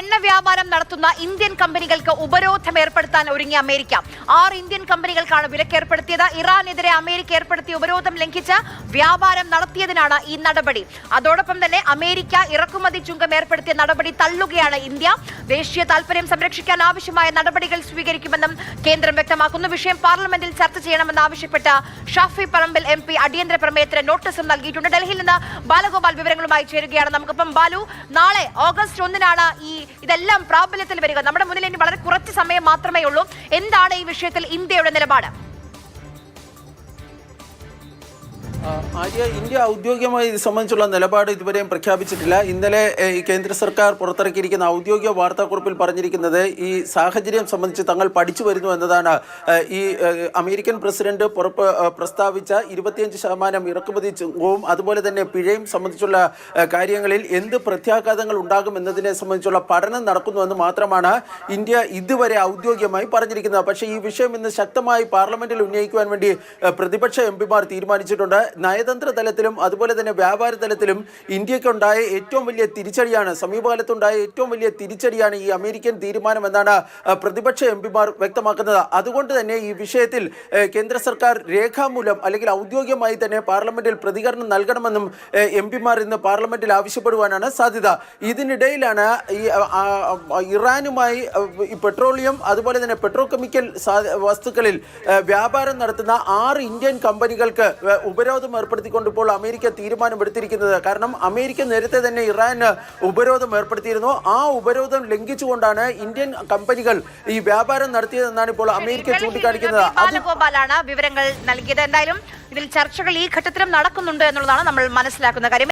എണ്ണ വ്യാപാരം നടത്തുന്ന ഇന്ത്യൻ കമ്പനികൾക്ക് ഉപരോധം ഏർപ്പെടുത്താൻ ഒരുങ്ങി അമേരിക്ക. ആറ് ഇന്ത്യൻ കമ്പനികൾക്കാണ് വിലക്കേർപ്പെടുത്തിയത്. ഇറാനെതിരെ അമേരിക്ക ഏർപ്പെടുത്തിയ ഉപരോധം ലംഘിച്ച് വ്യാപാരം നടത്തിയതിനാണ് ഈ നടപടി. അതോടൊപ്പം തന്നെ അമേരിക്ക ഇറക്കുമതി ചുങ്കം ഏർപ്പെടുത്തിയ നടപടി തള്ളുകയാണ് ഇന്ത്യ. ദേശീയ താൽപര്യം സംരക്ഷിക്കാൻ ആവശ്യമായ നടപടികൾ സ്വീകരിക്കുമെന്നും കേന്ദ്രം വ്യക്തമാക്കുന്നു. വിഷയം പാർലമെന്റിൽ ചർച്ച ചെയ്യണമെന്ന് ആവശ്യപ്പെട്ട ഷാഫി പറമ്പിൽ എം പി അടിയന്തര പ്രമേയത്തിന് നോട്ടീസും നൽകിയിട്ടുണ്ട്. ഡൽഹിയിൽ നിന്ന് ബാലഗോപാൽ വിവരങ്ങളുമായി ചേരുകയാണ് നമുക്കിപ്പം. ബാലു നാളെ ഓഗസ്റ്റ് ഒന്നിനാണ് ഈ ഇതെല്ലാം പ്രാബല്യത്തിൽ വരിക. നമ്മുടെ മുന്നിൽ ഇനി വളരെ കുറച്ച് സമയം മാത്രമേ ഉള്ളൂ. എന്താണ് ഈ വിഷയത്തിൽ ഇന്ത്യയുടെ നിലപാട്? ആര്യ ഇന്ത്യ ഔദ്യോഗികമായി ഇത് സംബന്ധിച്ചുള്ള നിലപാട് ഇതുവരെയും പ്രഖ്യാപിച്ചിട്ടില്ല. ഇന്നലെ ഈ കേന്ദ്ര സർക്കാർ പുറത്തിറക്കിയിരിക്കുന്ന ഔദ്യോഗിക വാർത്താക്കുറിപ്പിൽ പറഞ്ഞിരിക്കുന്നത് ഈ സാഹചര്യം സംബന്ധിച്ച് തങ്ങൾ പഠിച്ചു വരുന്നു എന്നതാണ്. ഈ അമേരിക്കൻ പ്രസിഡന്റ് പുറപ്പ് പ്രസ്താവിച്ച ഇരുപത്തിയഞ്ച് ശതമാനം ഇറക്കുമതി ചുങ്കവും അതുപോലെ തന്നെ പിഴയും സംബന്ധിച്ചുള്ള കാര്യങ്ങളിൽ എന്ത് പ്രത്യാഘാതങ്ങൾ ഉണ്ടാകും എന്നതിനെ സംബന്ധിച്ചുള്ള പഠനം നടക്കുന്നുവെന്ന് മാത്രമാണ് ഇന്ത്യ ഇതുവരെ ഔദ്യോഗികമായി പറഞ്ഞിരിക്കുന്നത്. പക്ഷേ ഈ വിഷയം ഇന്ന് ശക്തമായി പാർലമെന്റിൽ ഉന്നയിക്കുവാൻ വേണ്ടി പ്രതിപക്ഷ എം പിമാർ തീരുമാനിച്ചിട്ടുണ്ട്. നയതന്ത്ര തലത്തിലും അതുപോലെ തന്നെ വ്യാപാര തലത്തിലും ഇന്ത്യക്കുണ്ടായ ഏറ്റവും വലിയ തിരിച്ചടിയാണ് സമീപകാലത്തുണ്ടായ ഏറ്റവും വലിയ തിരിച്ചടിയാണ് ഈ അമേരിക്കൻ തീരുമാനം എന്നാണ് പ്രതിപക്ഷ എം പിമാർ വ്യക്തമാക്കുന്നത്. അതുകൊണ്ട് തന്നെ ഈ വിഷയത്തിൽ കേന്ദ്ര സർക്കാർ രേഖാമൂലം അല്ലെങ്കിൽ ഔദ്യോഗികമായി തന്നെ പാർലമെന്റിൽ പ്രതികരണം നൽകണമെന്നും എം പിമാർ ഇന്ന് പാർലമെന്റിൽ ആവശ്യപ്പെടുവാനാണ് സാധ്യത. ഇതിനിടയിലാണ് ഈ ഇറാനുമായി പെട്രോളിയം അതുപോലെ തന്നെ പെട്രോ കെമിക്കൽ വസ്തുക്കളിൽ വ്യാപാരം നടത്തുന്ന ആറ് ഇന്ത്യൻ കമ്പനികൾക്ക് ആ, ഉപരോധം ഏർപ്പെടുത്തിക്കൊണ്ട് ഇപ്പോൾ അമേരിക്ക തീരുമാനമെടുത്തിരിക്കുന്നത്. കാരണം അമേരിക്ക നേരത്തെ തന്നെ ഇറാന് ഉപരോധം ഏർപ്പെടുത്തിയിരുന്നു. ആ ഉപരോധം ലംഘിച്ചുകൊണ്ടാണ് ഇന്ത്യൻ കമ്പനികൾ ഈ വ്യാപാരം നടത്തിയതെന്നാണ് ഇപ്പോൾ അമേരിക്ക ചൂണ്ടിക്കാണിക്കുന്നത്. വിവരങ്ങൾ നൽകിയത്. എന്തായാലും ഇതിൽ ചർച്ചകൾ ഈ ഘട്ടത്തിലും നടക്കുന്നുണ്ട് എന്നുള്ളതാണ് നമ്മൾ മനസ്സിലാക്കുന്ന കാര്യം.